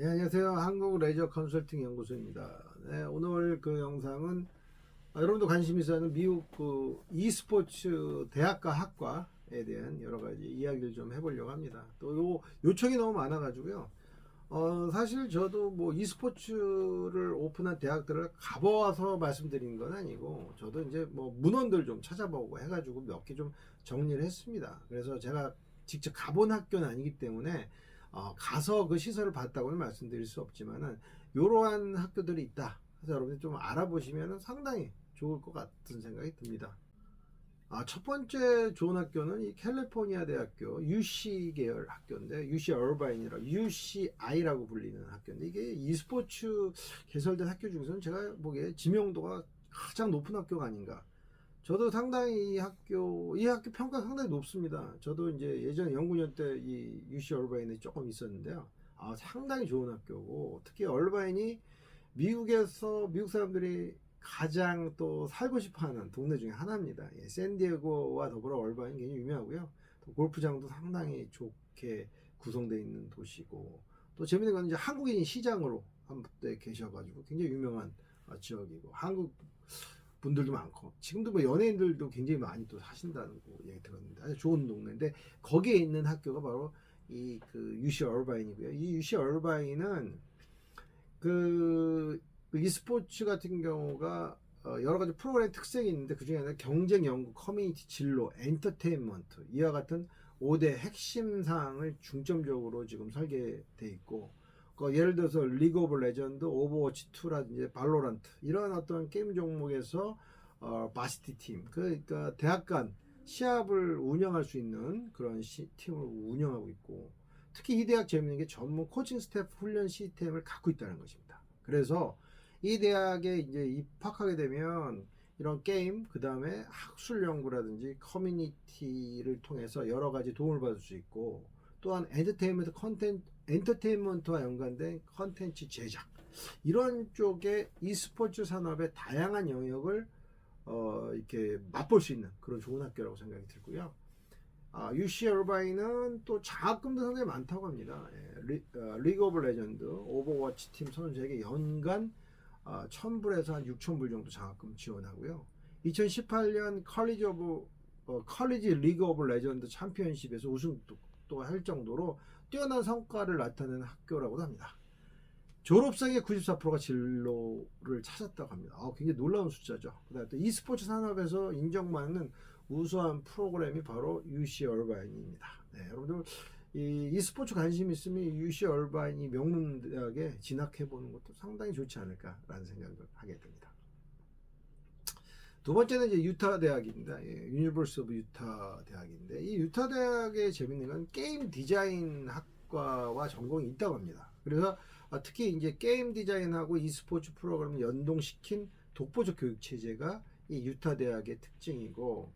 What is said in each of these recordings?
네, 안녕하세요. 한국 레저 컨설팅 연구소입니다. 네, 오늘 그 영상은 아, 여러분도 관심 있어 하는 미국 그 e스포츠 대학과 학과에 대한 여러 가지 이야기를 좀 해보려고 합니다. 또 요 요청이 너무 많아가지고요. 어, 사실 저도 뭐 e스포츠를 오픈한 대학들을 가봐서 말씀드린 건 아니고, 저도 이제 뭐 문헌들 좀 찾아보고 해가지고 몇 개 좀 정리를 했습니다. 그래서 제가 직접 가본 학교는 아니기 때문에, 어, 가서 그 시설을 봤다고는 말씀드릴 수 없지만은, 이러한 학교들이 있다. 그래서 여러분들 좀 알아보시면 상당히 좋을 것 같은 생각이 듭니다. 아, 첫 번째 좋은 학교는 이 캘리포니아 대학교 UC 계열 학교인데 UC 얼바인이라 UCI라고 불리는 학교인데 이게 e스포츠 개설된 학교 중에서는 제가 보기에 지명도가 가장 높은 학교가 아닌가. 저도 상당히 이 학교 이 학교 평가 상당히 높습니다. 저도 이제 예전 연구년 때 이 UC 얼바인에 조금 있었는데요. 아, 상당히 좋은 학교고 특히 얼바인이 미국에서 미국 사람들이 가장 또 살고 싶어 하는 동네 중에 하나입니다. 예, 샌디에고와 더불어 얼바인 굉장히 유명하고요. 또 골프장도 상당히 좋게 구성되어 있는 도시고 또 재밌는 건 이제 한국인이 시장으로 한때 계셔가지고 굉장히 유명한 어, 지역이고 한국 분들도 많고 지금도 뭐 연예인들도 굉장히 많이 또 사신다는 거 얘기 들었는데 아주 좋은 동네인데 거기에 있는 학교가 바로 이 그 UC 얼바인이고요. 이 UC 얼바인은 그 e스포츠 같은 경우가 어, 여러 가지 프로그램 특색이 있는데 그 중에 하나 경쟁 연구, 커뮤니티 진로, 엔터테인먼트 이와 같은 5대 핵심 사항을 중점적으로 지금 설계돼 있고 그 예를 들어서 리그 오브 레전드, 오버워치 2라든지 발로란트 이런 어떤 게임 종목에서 어, 바시티 팀 그러니까 대학 간 시합을 운영할 수 있는 그런 시, 팀을 운영하고 있고 특히 이 대학 재밌는 게 전문 코칭 스태프 훈련 시스템을 갖고 있다는 것입니다. 그래서 이 대학에 이제 입학하게 되면 이런 게임, 그 다음에 학술 연구라든지 커뮤니티를 통해서 여러 가지 도움을 받을 수 있고 또한 엔터테인먼트 컨텐츠, 엔터테인먼트와 연관된 컨텐츠 제작 이런 쪽에 e스포츠 산업의 다양한 영역을 어, 이렇게 맛볼 수 있는 그런 좋은 학교라고 생각이 들고요. 아, UC 얼바인은 또 장학금도 상당히 많다고 합니다. 예, 리, 어, 리그 오브 레전드, 오버워치 팀 선수에게 연간 어, 1000불에서 한 6000불 정도 장학금 지원하고요. 2018년 컬리지 오브 어, 컬리지 리그 오브 레전드 챔피언십에서 우승도 또할 정도로 뛰어난 성과를 나타내는 학교라고도 합니다. 졸업생의 94%가 진로를 찾았다고 합니다. 아, 굉장히 놀라운 숫자죠. 그다음에 또 e스포츠 산업에서 인정받는 우수한 프로그램이 바로 UC 얼바인입니다. 네, 여러분들 이 e스포츠 관심 있으면 UC 얼바인이 명문 대학에 진학해 보는 것도 상당히 좋지 않을까라는 생각을 하게 됩니다. 두 번째는 이제 유타 대학입니다. 예, 유니버스 오브 유타 대학인데 이 유타 대학의 재밌는 건 게임 디자인 학과와 전공이 있다고 합니다. 그래서 아, 특히 이제 게임 디자인하고 e스포츠 프로그램을 연동시킨 독보적 교육 체제가 이 유타 대학의 특징이고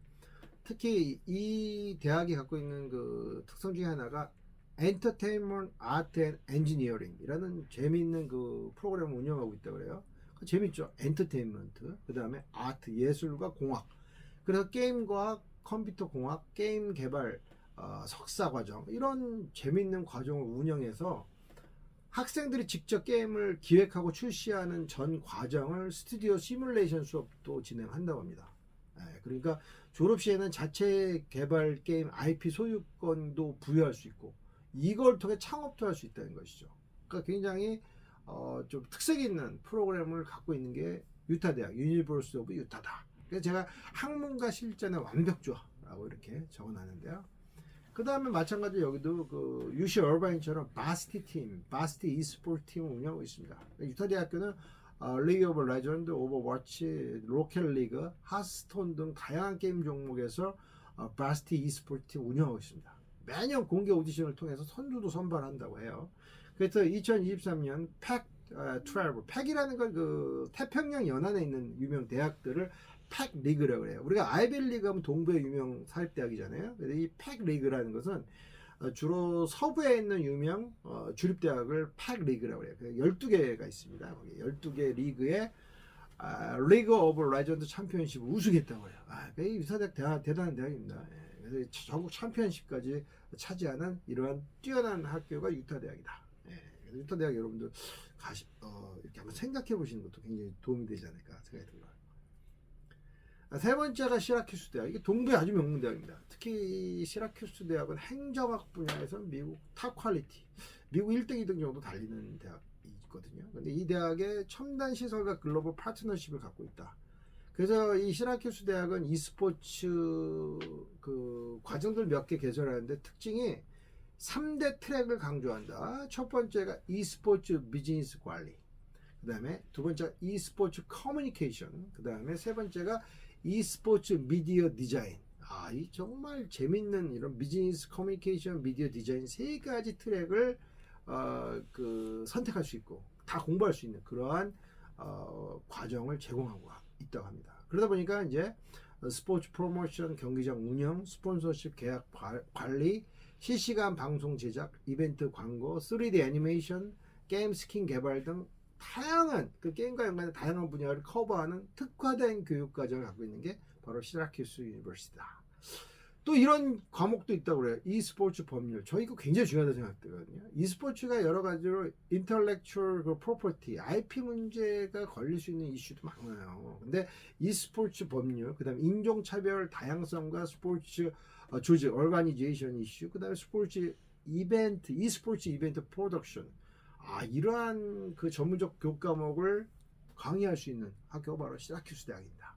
특히 이 대학이 갖고 있는 그 특성 중에 하나가 엔터테인먼트 아트 앤 엔지니어링이라는 재미있는 그 프로그램을 운영하고 있다고 그래요. 그 재밌죠. 엔터테인먼트, 그 다음에 아트, 예술과 공학. 그래서 게임 과학, 컴퓨터 공학, 게임 개발, 어, 석사 과정 이런 재미있는 과정을 운영해서 학생들이 직접 게임을 기획하고 출시하는 전 과정을 스튜디오 시뮬레이션 수업도 진행한다고 합니다. 예, 그러니까 졸업 시에는 자체 개발 게임 IP 소유권도 부여할 수 있고 이걸 통해 창업도 할 수 있다는 것이죠. 그러니까 굉장히 어, 좀 특색 있는 프로그램을 갖고 있는 게 유타 대학, 유니버스 오브 유타다. 그래서 제가 학문과 실전의 완벽조라고 이렇게 적어놨는데요. 그 다음에 마찬가지로 여기도 그 UC 얼바인처럼 바스티 팀, 바스티 e스포츠 팀을 운영하고 있습니다. 유타 대학교는 어, 리그 오브 레전드, 오버워치, 로켓 리그, 하스톤 등 다양한 게임 종목에서 어, 바스티 e스포츠 팀 운영하고 있습니다. 매년 공개 오디션을 통해서 선수도 선발한다고 해요. 그래서 2023년 팩 어, 12, 팩이라는 건그 태평양 연안에 있는 유명 대학들을 팩 리그라고 해요. 우리가 아이빌리그 하면 동부의 유명 사립대학이잖아요. 근데 이팩 리그라는 것은 어, 주로 서부에 있는 유명 어, 주립대학을 팩 리그라고 해요. 12개가 있습니다. 거기 12개 리그에 아, 리그 오브 레전드 챔피언십 우승했다고 해요. 아, 이 유사대학 대학, 대단한 대학입니다. 예, 그래서 전국 챔피언십까지 차지하는 이러한 뛰어난 학교가 유타 대학이다. 예, 유타 대학 여러분들 가시 어, 이렇게 한번 생각해 보시는 것도 굉장히 도움이 되지 않을까 생각이 듭니다. 아, 세 번째가 시라큐스 대학. 이게 동부의 아주 명문 대학입니다. 특히 이 시라큐스 대학은 행정학 분야에서 미국 탑 퀄리티, 미국 1등, 2등 정도 달리는 대학이 있거든요. 근데 이 대학의 첨단 시설과 글로벌 파트너십을 갖고 있다. 그래서 이 시라큐스 대학은 e스포츠 그 과정들 몇 개 개설하는데 특징이 3대 트랙을 강조한다. 첫 번째가 e스포츠 비즈니스 관리. 그 다음에 두 번째가 e스포츠 커뮤니케이션. 그 다음에 세 번째가 e스포츠 미디어 디자인. 아, 이 정말 재밌는 이런 비즈니스 커뮤니케이션 미디어 디자인 세 가지 트랙을 어, 그 선택할 수 있고 다 공부할 수 있는 그러한 어, 과정을 제공하고 있다고 합니다. 그러다 보니까 이제 스포츠 프로모션, 경기장 운영, 스폰서십 계약 관- 관리, 실시간 방송 제작, 이벤트 광고, 3D 애니메이션, 게임 스킨 개발 등 다양한 그 게임과 연관된 다양한 분야를 커버하는 특화된 교육 과정을 갖고 있는 게 바로 시라큐스 유니버시티다. 또 이런 과목도 있다고 그래요. e스포츠 법률. 저 이거 굉장히 중요하다고 생각되거든요. e스포츠가 여러 가지로 intellectual 그 property, IP 문제가 걸릴 수 있는 이슈도 많아요. 근데 e스포츠 법률, 그다음 인종차별 다양성과 스포츠 어, 조직, 얼가니제이션 이슈, 그다음에 스포츠 이벤트, e스포츠 이벤트 프로덕션. 아, 이러한 그 전문적 교육 과목을 강의할 수 있는 학교가 바로 시라큐스 대학입니다.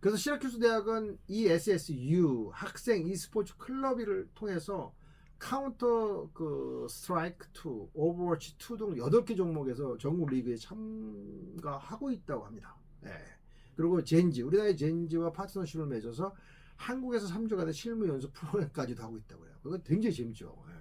그래서 시라큐스 대학은 이 SSU 학생 e스포츠 클럽을 통해서 카운터 그 스트라이크 2, 오버워치 2 등 8개 종목에서 전국 리그에 참가하고 있다고 합니다. 예. 그리고 젠지, 우리나라의 젠지와 파트너십을 맺어서 한국에서 3주간의 실무 연수 프로그램까지도 하고 있다고 해요. 그거 굉장히 재밌죠. 예.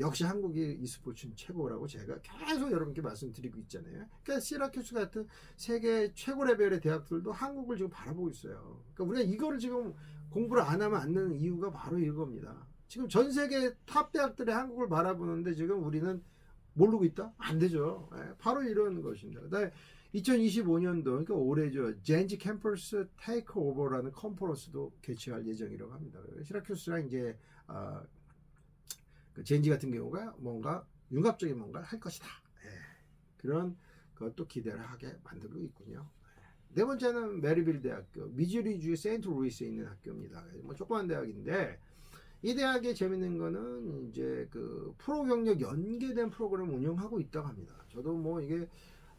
역시 한국이 e스포츠는 최고라고 제가 계속 여러분께 말씀드리고 있잖아요. 그러니까 시라큐스 같은 세계 최고 레벨의 대학들도 한국을 지금 바라보고 있어요. 그러니까 우리가 이거를 지금 공부를 안 하면 안 되는 이유가 바로 이겁니다. 지금 전 세계 탑 대학들이 한국을 바라보는데 지금 우리는 모르고 있다? 안 되죠. 예, 바로 이런 것입니다. 그다음에 2025년도 그러니까 올해죠. 젠지 캠퍼스 테이크오버라는 컨퍼런스도 개최할 예정이라고 합니다. 시라큐스랑 이제 아, 그 젠지 같은 경우가 뭔가 융합적인 뭔가를 할 것이다. 예, 그런 것도 기대를 하게 만들고 있군요. 네 번째는 메리빌 대학교, 미주리주 세인트 루이스에 있는 학교입니다. 뭐 조그만 대학인데 이 대학의 재밌는 거는 이제 그 프로 경력 연계된 프로그램을 운영하고 있다고 합니다. 저도 뭐 이게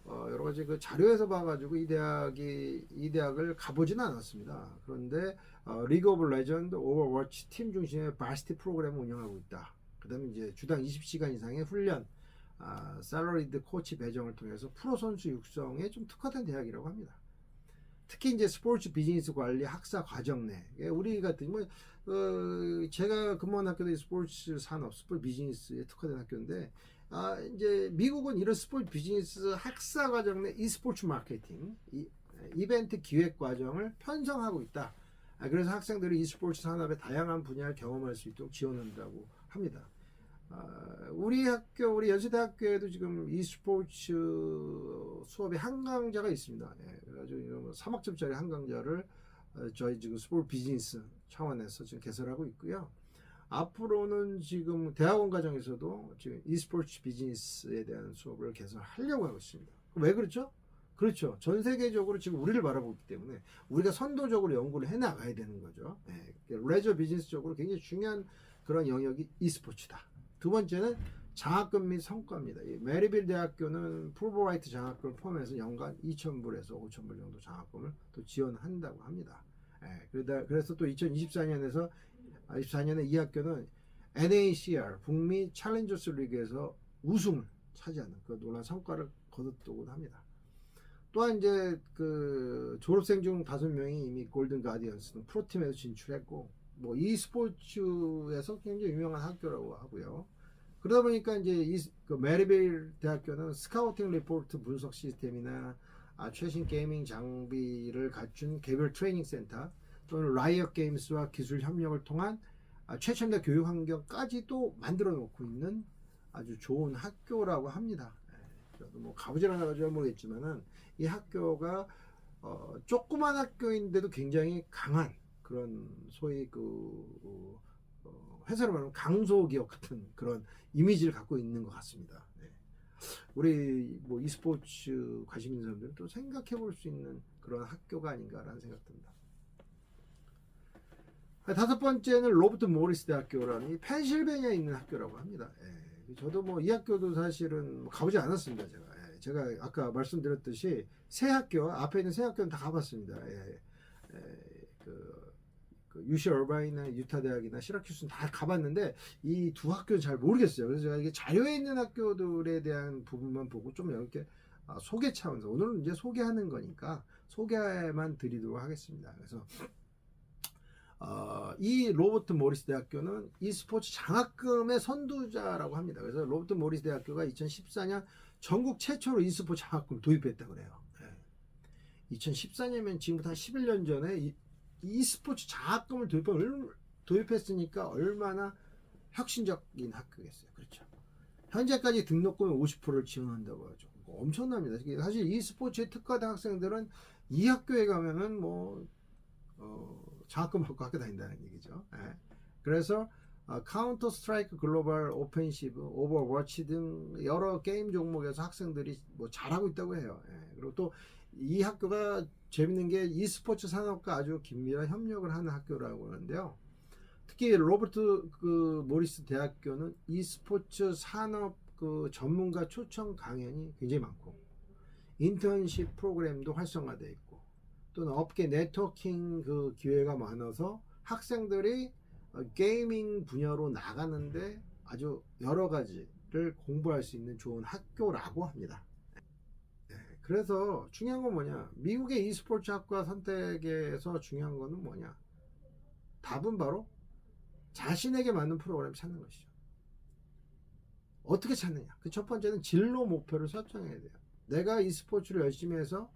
어 여러 가지 그 자료에서 봐가지고 이 대학이 이 대학을 가보지는 않았습니다. 그런데 어 리그 오브 레전드, 오버워치 팀 중심의 바시티 프로그램을 운영하고 있다. 그다음에 이제 주당 20시간 이상의 훈련, 아, 셀러리드 코치 배정을 통해서 프로 선수 육성에 좀 특화된 대학이라고 합니다. 특히 이제 스포츠 비즈니스 관리 학사 과정 내 예, 우리 같은 뭐 어, 제가 근무한 학교도 스포츠 산업, 스포츠 비즈니스에 특화된 학교인데 아, 이제 미국은 이런 스포츠 비즈니스 학사 과정 내 e스포츠 마케팅, 이, 이벤트 기획 과정을 편성하고 있다. 아, 그래서 학생들이 e스포츠 산업의 다양한 분야를 경험할 수 있도록 지원한다고 합니다. 아, 우리 학교, 우리 연세대학교에도 지금 e스포츠 수업에 한강자가 있습니다. 예, 그래가지고 이런 3학점짜리 한강자를 어, 저희 지금 스포츠 비즈니스 차원에서 지금 개설하고 있고요. 앞으로는 지금 대학원 과정에서도 지금 e스포츠 비즈니스에 대한 수업을 개설하려고 하고 있습니다. 왜 그렇죠? 그렇죠. 전 세계적으로 지금 우리를 바라보기 때문에 우리가 선도적으로 연구를 해 나가야 되는 거죠. 네. 레저 비즈니스 쪽으로 굉장히 중요한 그런 영역이 e스포츠다. 두 번째는 장학금 및 성과입니다. 이 메리빌 대학교는 풀브라이트 장학금을 포함해서 연간 2,000불에서 5,000불 정도 장학금을 또 지원한다고 합니다. 예, 그래서 또 2024년에서 24년에 이 학교는 NACR 북미 챌린저스 리그에서 우승을 차지하는 그 놀라운 성과를 거뒀다고 합니다. 또한 이제 그 졸업생 중 다섯 명이 이미 골든 가디언스 프로팀에서 진출했고 뭐 e스포츠에서 굉장히 유명한 학교라고 하고요. 그러다 보니까 이제 이, 그 메리빌 대학교는 스카우팅 리포트 분석 시스템이나 아, 최신 게이밍 장비를 갖춘 개별 트레이닝 센터 또는 라이엇 게임스와 기술 협력을 통한 아, 최첨단 교육 환경까지도 만들어 놓고 있는 아주 좋은 학교라고 합니다. 예, 저도 뭐 가보질 않아가지고 모르겠지만은 이 학교가 어, 조그만 학교인데도 굉장히 강한 그런 소위 그 어, 회사로 말하면 강소기업 같은 그런 이미지를 갖고 있는 것 같습니다. 네. 우리 뭐 e스포츠 관심 있는 사람들은 또 생각해 볼 수 있는 그런 학교가 아닌가라는 생각 듭니다. 아, 다섯 번째는 로버트 모리스 대학교라는 이 펜실베니아에 있는 학교라고 합니다. 예, 저도 뭐 이 학교도 사실은 뭐 가보지 않았습니다. 제가 예, 제가 아까 말씀드렸듯이 새 학교 앞에 있는 새 학교는 다 가봤습니다. 예, 예, 그, 그 UC 얼바이나 유타 대학이나 시라큐스는 다 가봤는데 이 두 학교는 잘 모르겠어요. 그래서 제가 이게 자료에 있는 학교들에 대한 부분만 보고 좀 이렇게 아, 소개 차원에서 오늘은 이제 소개하는 거니까 소개만 드리도록 하겠습니다. 그래서 어, 이 로버트 모리스 대학교는 e스포츠 장학금의 선두자라고 합니다. 그래서 로버트 모리스 대학교가 2014년 전국 최초로 e스포츠 장학금을 도입했다 그래요. 예. 2014년이면 지금부터 한 11년 전에 이, e스포츠 장학금을 도입한, 얼- 도입했으니까 얼마나 혁신적인 학교겠어요. 그렇죠. 현재까지 등록금의 50%를 지원한다고 하죠. 이거 엄청납니다. 사실 e스포츠에 특화된 학생들은 이 학교에 가면은 뭐 어, 장학금 받고 학교 다닌다는 얘기죠. 예. 그래서 카운터 스트라이크 글로벌 오펜시브, 오버워치 등 여러 게임 종목에서 학생들이 뭐 잘하고 있다고 해요. 예. 그리고 또 이 학교가 재밌는 게 e스포츠 산업과 아주 긴밀한 협력을 하는 학교라고 하는데요. 특히 로버트 그 모리스 대학교는 e스포츠 산업 그 전문가 초청 강연이 굉장히 많고 인턴십 프로그램도 활성화되어 있고 또는 업계 네트워킹 그 기회가 많아서 학생들이 어, 게이밍 분야로 나가는데 아주 여러 가지를 공부할 수 있는 좋은 학교라고 합니다. 네, 그래서 중요한 건 뭐냐? 미국의 e스포츠 학과 선택에서 중요한 거는 뭐냐? 답은 바로 자신에게 맞는 프로그램을 찾는 것이죠. 어떻게 찾느냐? 그 첫 번째는 진로 목표를 설정해야 돼요. 내가 e스포츠를 열심히 해서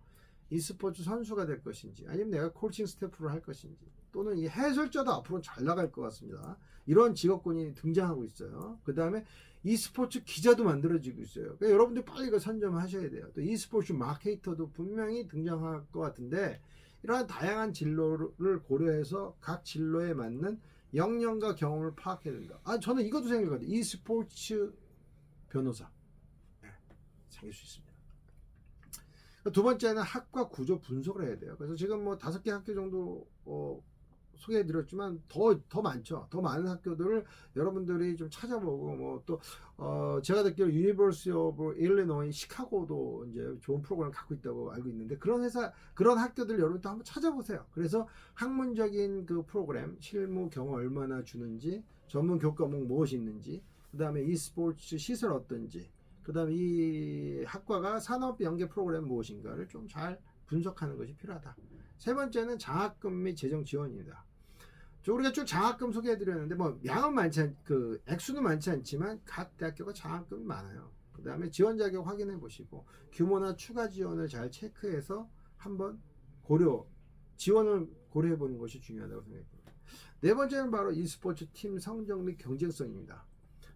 e스포츠 선수가 될 것인지 아니면 내가 코칭 스태프를 할 것인지 또는 이 해설자도 앞으로 잘 나갈 것 같습니다. 이런 직업군이 등장하고 있어요. 그 다음에 e스포츠 기자도 만들어지고 있어요. 그러니까 여러분들 빨리 이거 선점하셔야 돼요. 또 e스포츠 마케이터도 분명히 등장할 것 같은데 이러한 다양한 진로를 고려해서 각 진로에 맞는 역량과 경험을 파악해야 된다. 아 저는 이것도 생각해요. e스포츠 변호사 네, 생길 수 있습니다. 두 번째는 학과 구조 분석을 해야 돼요. 그래서 지금 뭐 다섯 개 학교 정도 어, 소개해드렸지만 더 더 많죠. 더 많은 학교들을 여러분들이 좀 찾아보고 뭐 또 어, 제가 듣기로 유니버시티 오브 일리노이 시카고도 이제 좋은 프로그램을 갖고 있다고 알고 있는데 그런 회사 그런 학교들 여러분도 한번 찾아보세요. 그래서 학문적인 그 프로그램 실무 경험 얼마나 주는지 전문 교과목 무엇이 있는지 그 다음에 e스포츠 시설 어떤지 그 다음에 이 학과가 산업 연계 프로그램 무엇인가를 좀 잘 분석하는 것이 필요하다. 세 번째는 장학금 및 재정 지원입니다. 저 우리가 쭉 장학금 소개해드렸는데 뭐 양은 많지 않, 그 액수는 많지 않지만 각 대학교가 장학금이 많아요. 그 다음에 지원 자격 확인해 보시고 규모나 추가 지원을 잘 체크해서 한번 고려 지원을 고려해 보는 것이 중요하다고 생각합니다. 네 번째는 바로 e스포츠 팀 성적 및 경쟁성입니다.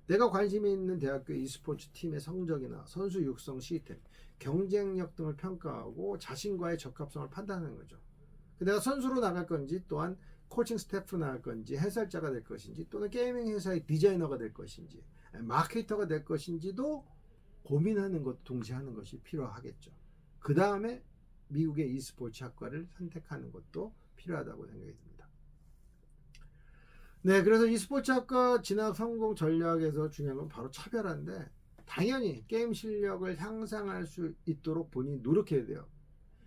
내가 관심이 있는 대학교 e스포츠 팀의 성적이나 선수 육성 시스템, 경쟁력 등을 평가하고 자신과의 적합성을 판단하는 거죠. 내가 선수로 나갈 건지 또한 코칭 스태프 나갈 건지 해설자가 될 것인지 또는 게이밍 회사의 디자이너가 될 것인지 마케터가 될 것인지도 고민하는 것 동시에 하는 것이 필요하겠죠. 그 다음에 미국의 e스포츠 학과를 선택하는 것도 필요하다고 생각이 듭니다. 네, 그래서 e스포츠 학과 진학 성공 전략에서 중요한 건 바로 차별화인데 당연히 게임 실력을 향상할 수 있도록 본인이 노력해야 돼요.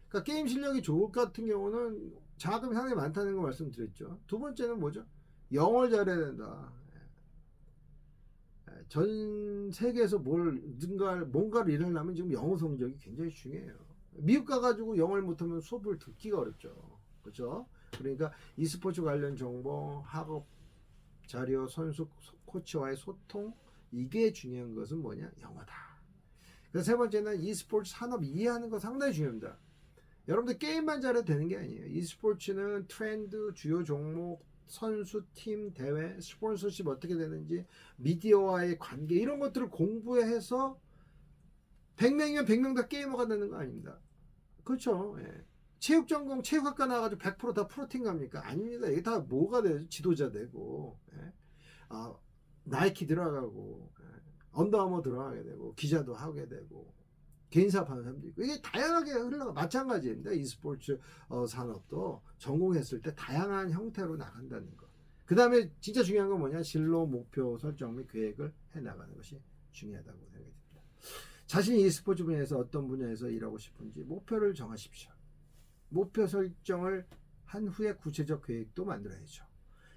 그러니까 게임 실력이 좋을 것 같은 경우는 장학금이 상당히 많다는 거 말씀드렸죠. 두 번째는 뭐죠? 영어를 잘해야 된다. 예, 전 세계에서 뭘 뭔가 뭔가를 일하려면 지금 영어 성적이 굉장히 중요해요. 미국 가가지고 영어를 못하면 수업을 듣기가 어렵죠. 그렇죠? 그러니까 e스포츠 관련 정보, 학업 자료, 선수 코치와의 소통 이게 중요한 것은 뭐냐? 영어다. 그래서 세 번째는 e스포츠 산업 이해하는 거 상당히 중요합니다. 여러분들 게임만 잘해도 되는 게 아니에요. e스포츠는 트렌드, 주요 종목, 선수, 팀, 대회, 스폰서십 어떻게 되는지, 미디어와의 관계 이런 것들을 공부해서 100명이면 100명 다 게이머가 되는 거 아닙니다. 그렇죠. 예. 체육 전공, 체육학과 나와가지고 100%다 프로팀 갑니까? 아닙니다. 이게 다 뭐가 되죠? 지도자 되고, 예. 아, 나이키 들어가고, 예. 언더아머 들어가게 되고 기자도 하게 되고 개인 사업하는 사람도 있고 이게 다양하게 흘러가 마찬가지입니다. e스포츠 어, 산업도 전공했을 때 다양한 형태로 나간다는 거. 그 다음에 진짜 중요한 건 뭐냐 진로 목표 설정 및 계획을 해 나가는 것이 중요하다고 생각이 듭니다. 자신이 e스포츠 분야에서 어떤 분야에서 일하고 싶은지 목표를 정하십시오. 목표 설정을 한 후에 구체적 계획도 만들어야죠.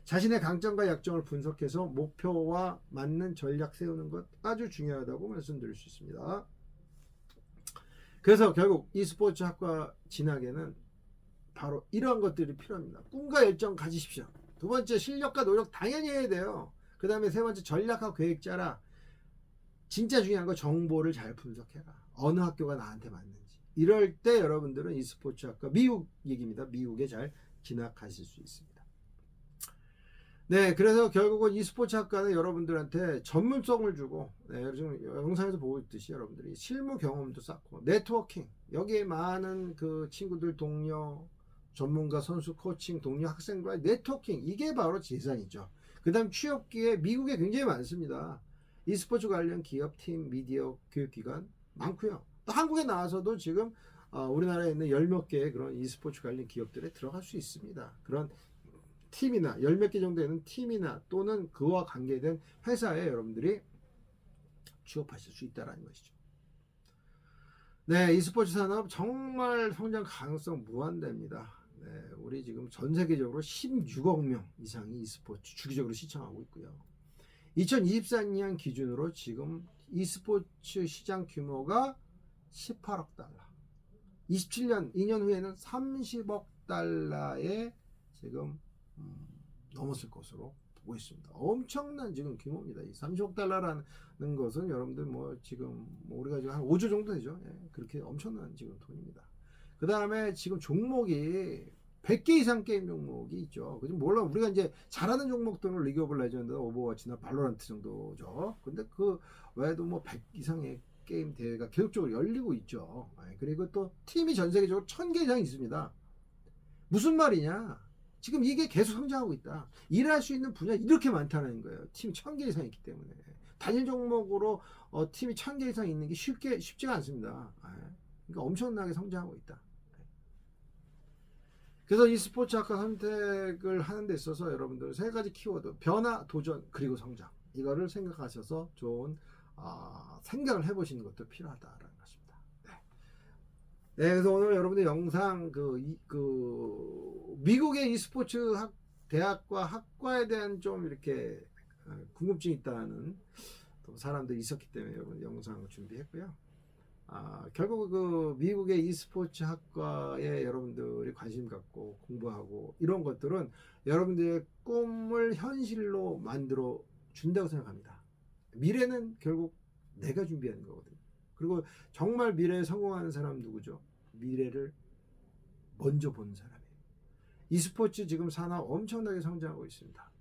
자신의 강점과 약점을 분석해서 목표와 맞는 전략 세우는 것 아주 중요하다고 말씀드릴 수 있습니다. 그래서 결국 e스포츠 학과 진학에는 바로 이러한 것들이 필요합니다. 꿈과 열정 가지십시오. 두 번째 실력과 노력 당연히 해야 돼요. 그 다음에 세 번째 전략과 계획 짜라. 진짜 중요한 거 정보를 잘 분석해라. 어느 학교가 나한테 맞는지. 이럴 때 여러분들은 e스포츠 학과 미국 얘기입니다. 미국에 잘 진학하실 수 있습니다. 네, 그래서 결국은 e스포츠 학과는 여러분들한테 전문성을 주고, 네, 지금 영상에서 보고 있듯이 여러분들이 실무 경험도 쌓고, 네트워킹, 여기에 많은 그 친구들, 동료, 전문가, 선수, 코칭, 동료, 학생과의 네트워킹, 이게 바로 재산이죠. 그 다음 취업기회, 미국에 굉장히 많습니다. e스포츠 관련 기업, 팀, 미디어, 교육기관 많고요. 또 한국에 나와서도 지금 어, 우리나라에 있는 열 몇 개의 그런 e스포츠 관련 기업들에 들어갈 수 있습니다. 그런 팀이나 열 몇 개 정도 되는 팀이나 또는 그와 관계된 회사에 여러분들이 취업하실 수 있다라는 것이죠. 네, e스포츠 산업 정말 성장 가능성 무한대입니다. 네, 우리 지금 전 세계적으로 16억 명 이상이 e스포츠 주기적으로 시청하고 있고요. 2024년 기준으로 지금 e스포츠 시장 규모가 18억 달러. 27년, 2년 후에는 30억 달러에 지금 음, 넘었을 것으로 보고 있습니다. 엄청난 지금 규모입니다. 이 30억 달러라는 것은 여러분들 뭐 지금 뭐 우리가 지금 한 5조 정도 되죠. 예, 그렇게 엄청난 지금 돈입니다. 그 다음에 지금 종목이 100개 이상 게임 종목이 있죠. 그지 물론 우리가 이제 잘하는 종목들은 리그 오브 레전드, 오버워치나 발로란트 정도죠. 근데 그 외에도 뭐 100 이상의 게임 대회가 계속적으로 열리고 있죠. 예, 그리고 또 팀이 전 세계적으로 1000개 이상 있습니다. 무슨 말이냐? 지금 이게 계속 성장하고 있다. 일할 수 있는 분야 이렇게 많다는 거예요. 팀 1000개 이상 있기 때문에. 단일 종목으로 어, 팀이 1000개 이상 있는 게 쉽게 쉽지가 않습니다. 예, 그러니까 엄청나게 성장하고 있다. 그래서 이 스포츠 학과 선택을 하는 데 있어서 여러분들 세 가지 키워드 변화, 도전, 그리고 성장 이거를 생각하셔서 좋은 아, 생각을 해보시는 것도 필요하다라는 것입니다. 네. 네, 그래서 오늘 여러분들 영상 그, 이, 그 미국의 e스포츠 학, 대학과 학과에 대한 좀 이렇게 어, 궁금증이 있다는 또 사람들이 있었기 때문에 여러분 영상을 준비했고요. 아, 결국 그 미국의 e스포츠 학과에 여러분들이 관심 갖고 공부하고 이런 것들은 여러분들의 꿈을 현실로 만들어 준다고 생각합니다. 미래는 결국 내가 준비하는 거거든요. 그리고 정말 미래에 성공하는 사람 누구죠? 미래를 먼저 보는 사람이에요. e스포츠 지금 산업 엄청나게 성장하고 있습니다.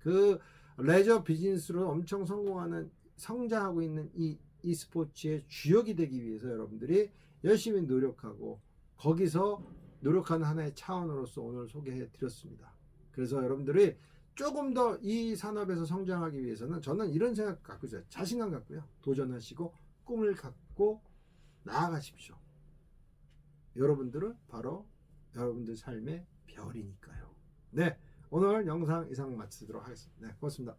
그 레저 비즈니스로 엄청 성공하는 성장하고 있는 이 e스포츠의 주역이 되기 위해서 여러분들이 열심히 노력하고 거기서 노력하는 하나의 차원으로서 오늘 소개해 드렸습니다. 그래서 여러분들이 조금 더 이 산업에서 성장하기 위해서는 저는 이런 생각 갖고 있어요. 자신감 갖고요. 도전하시고 꿈을 갖고 나아가십시오. 여러분들은 바로 여러분들 삶의 별이니까요. 네, 오늘 영상 이상 마치도록 하겠습니다. 네, 고맙습니다.